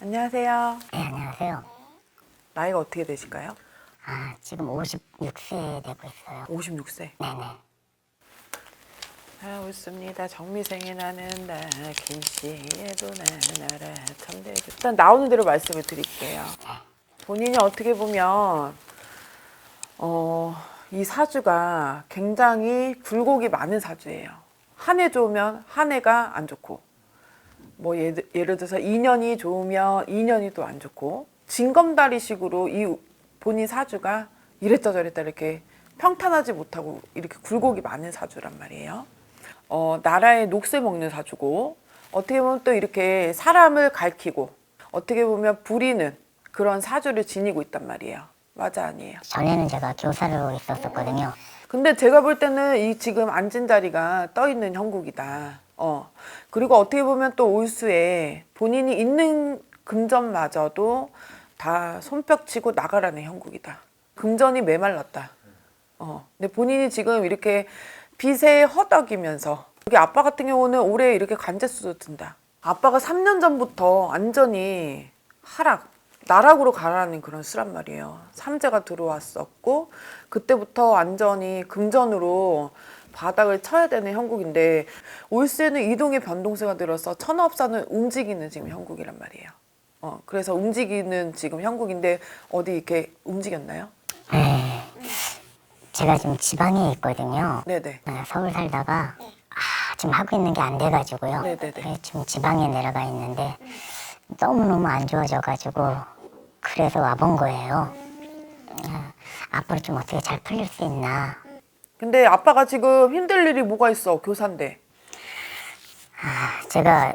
안녕하세요. 네, 안녕하세요. 나이가 어떻게 되실까요? 아, 지금 56세 되고 있어요. 56세. 네네. 아, 웃습니다. 정미생이 나는 날, 김씨에도 나는 나라 참대. 일단 나오는 대로 말씀을 드릴게요. 본인이 어떻게 보면 어, 이 사주가 굉장히 굴곡이 많은 사주예요. 한 해 좋으면 한 해가 안 좋고, 뭐 예를, 예를 들어서 2년이 좋으면 2년이 또 안 좋고, 징검다리식으로 이 본인 사주가 이랬다 저랬다 이렇게 평탄하지 못하고 이렇게 굴곡이 많은 사주란 말이에요. 어, 나라의 녹슬 먹는 사주고 어떻게 보면 또 이렇게 사람을 갈키고 어떻게 보면 부리는 그런 사주를 지니고 있단 말이에요. 맞아 아니에요. 전에는 제가 교사로 있었었거든요. 근데 제가 볼 때는 이 지금 앉은 자리가 떠 있는 형국이다. 어. 그리고 어떻게 보면 또 올수에 본인이 있는 금전마저도 다 손뼉 치고 나가라는 형국이다. 금전이 메말랐다. 어. 근데 본인이 지금 이렇게 빚에 허덕이면서 여기 아빠 같은 경우는 올해 이렇게 관제수도 든다. 아빠가 3년 전부터 완전히 하락, 나락으로 가라는 그런 수란 말이에요. 삼재가 들어왔었고 그때부터 완전히 금전으로 바닥을 쳐야 되는 형국인데 올세는 이동의 변동세가 들어서 천하업사는 움직이는 지금 형국이란 말이에요. 어, 그래서 움직이는 지금 형국인데 어디 이렇게 움직였나요? 제가 지금 지방에 있거든요. 네네. 네, 서울 살다가 아, 지금 하고 있는 게 안 돼가지고요. 네네네. 네, 지금 지방에 내려가 있는데 너무너무 안 좋아져가지고 그래서 와본 거예요. 아, 앞으로 좀 어떻게 잘 풀릴 수 있나. 근데 아빠가 지금 힘들 일이 뭐가 있어 교사인데 제가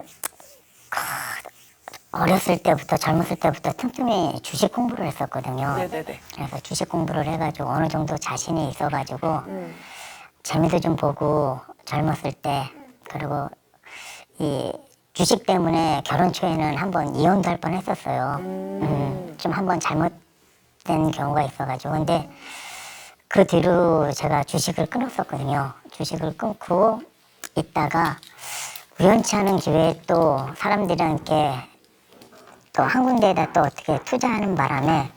어렸을 때부터 젊었을 때부터 틈틈이 주식 공부를 했었거든요. 네네네 그래서 주식 공부를 해가지고 어느 정도 자신이 있어가지고 음. 재미도 좀 보고 젊었을 때 그리고 이 주식 때문에 결혼 초에는 한번 이혼도 할 뻔했었어요. 음, 좀 한번 잘못된 경우가 있어가지고 근데 그 뒤로 제가 주식을 끊었었거든요. 주식을 끊고 있다가 우연치 않은 기회에 또 사람들이랑 이렇게 또 한 군데에다 또 어떻게 투자하는 바람에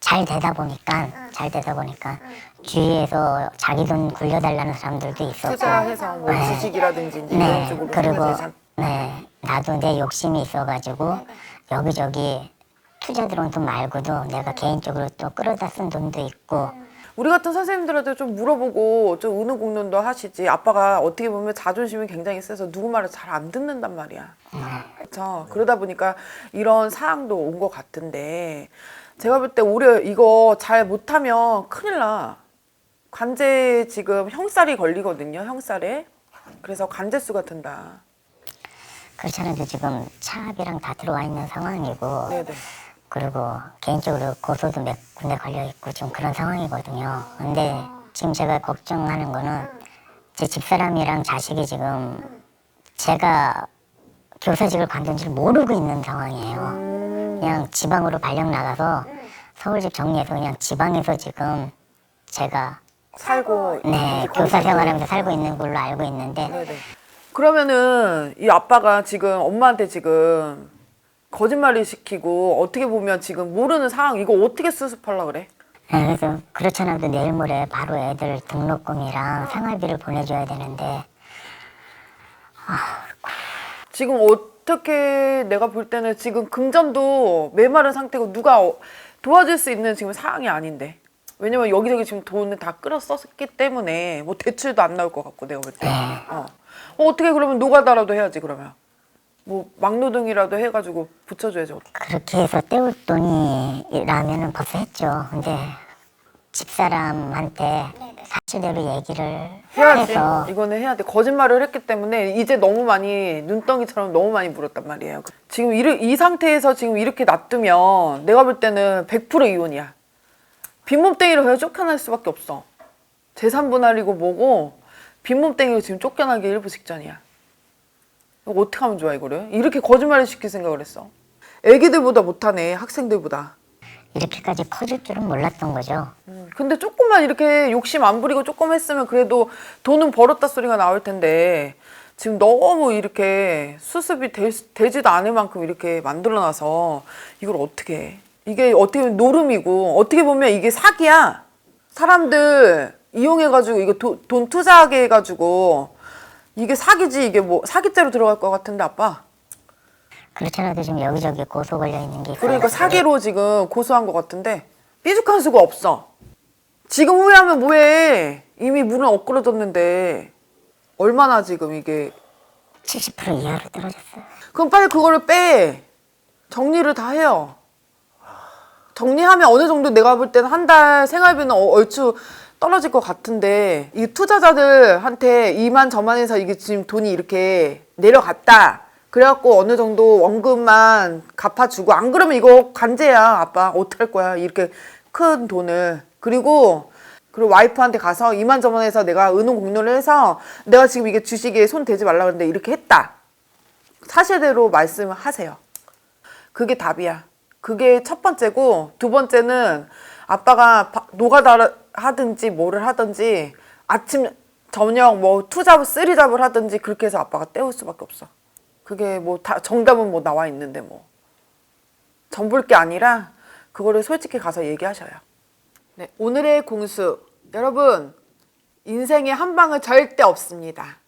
잘 되다 보니까 잘 되다 보니까 주위에서 자기 돈 굴려달라는 사람들도 있었고 투자해서 뭐 네. 주식이라든지 이제 네 이런 쪽으로 그리고 네 나도 내 욕심이 있어가지고 여기저기 투자 들어온 돈 말고도 내가 개인적으로 또 끌어다 쓴 돈도 있고 우리 같은 선생님들한테 좀 물어보고 좀 의논공론도 하시지. 아빠가 어떻게 보면 자존심이 굉장히 세서 누구 말을 잘 안 듣는단 말이야. 그렇죠 그러다 보니까 이런 사항도 온 것 같은데 제가 볼 때 올해 이거 잘 못하면 큰일 나. 관제 지금 형살이 걸리거든요 형살에. 그래서 관제수가 든다. 그렇지 않아도 지금 차압이랑 다 들어와 있는 상황이고 네네 그리고 개인적으로 고소도 몇 군데 걸려 있고 좀 그런 상황이거든요. 근데 지금 제가 걱정하는 거는 제 집사람이랑 자식이 지금 제가 교사직을 관둔지를 모르고 있는 상황이에요. 그냥 지방으로 발령 나가서 서울집 정리해서 그냥 지방에서 지금 제가 살고 네 교사 생활하면서 살고 있는 걸로 알고 있는데 네네. 그러면은 이 아빠가 지금 엄마한테 지금 거짓말을 시키고 어떻게 보면 지금 모르는 상황 이거 어떻게 수습하려 그래? 네, 그래서 그렇잖아도 내일 모레 바로 애들 등록금이랑 생활비를 보내줘야 되는데 지금 어떻게 내가 볼 때는 지금 금전도 메마른 상태고 누가 어- 도와줄 수 있는 지금 상황이 아닌데 왜냐면 여기저기 지금 돈을 다 끌어 썼기 때문에 뭐 대출도 안 나올 것 같고 내가 볼 때. 어. 어, 어떻게 그러면 노가다라도 해야지 그러면. 뭐 막노동이라도 해가지고 붙여줘야죠. 그렇게 해서 때울 돈이라면은 벌써 했죠. 근데 집사람한테 사실대로 얘기를 해야지. 해서 이거는 해야 돼. 거짓말을 했기 때문에 이제 너무 많이 눈덩이처럼 너무 많이 물었단 말이에요. 지금 이, 이 상태에서 지금 이렇게 놔두면 내가 볼 때는 100% 이혼이야. 빈몸땡이로 그냥 쫓겨날 수밖에 없어. 재산 분할이고 뭐고 빈몸땡이로 지금 쫓겨나기 일부 직전이야. 이거 어떻게 하면 좋아 이거를? 이렇게 거짓말을 시킬 생각을 했어. 애기들보다 못하네 학생들보다. 이렇게까지 커질 줄은 몰랐던 거죠. 음, 근데 조금만 이렇게 욕심 안 부리고 조금 했으면 그래도 돈은 벌었다 소리가 나올 텐데 지금 너무 이렇게 수습이 되, 되지도 않을 만큼 이렇게 만들어놔서 이걸 어떻게 해? 이게 어떻게 보면 노름이고 어떻게 보면 이게 사기야. 사람들 이용해가지고 이거 도- 돈 투자하게 해가지고 이게 사기지 이게 뭐 사기죄로 들어갈 것 같은데 아빠. 그렇지 않아도 지금 여기저기 고소 걸려 있는 게 있어요. 그러니까 사기로 지금 고소한 것 같은데 삐죽한 수가 없어. 지금 후회하면 뭐해? 이미 물은 엇그러졌는데 얼마나 지금 이게 70% 이하로 떨어졌어요. 그럼 빨리 그거를 빼. 정리를 다 해요. 정리하면 어느 정도 내가 볼 때는 한 달 생활비는 어- 얼추 떨어질 것 같은데 이 투자자들한테 이만 저만해서 이게 지금 돈이 이렇게 내려갔다. 그래갖고 어느 정도 원금만 갚아주고 안 그러면 이거 관제야 아빠 어떡할 거야 이렇게 큰 돈을 그리고 그리고 와이프한테 가서 이만 저만해서 내가 은혼 공유를 해서 내가 지금 이게 주식에 손 대지 말라 그랬는데 이렇게 했다 사실대로 말씀을 하세요. 그게 답이야. 그게 첫 번째고 두 번째는 아빠가 바- 노가다 하든지 뭐를 하든지 아침 저녁 뭐 투잡 쓰리잡을 하든지 그렇게 해서 아빠가 때울 수밖에 없어. 그게 뭐 다 정답은 뭐 나와 있는데 뭐 전볼 게 아니라 그거를 솔직히 가서 얘기하셔요. 네, 오늘의 공수 여러분 인생에 한 방은 절대 없습니다.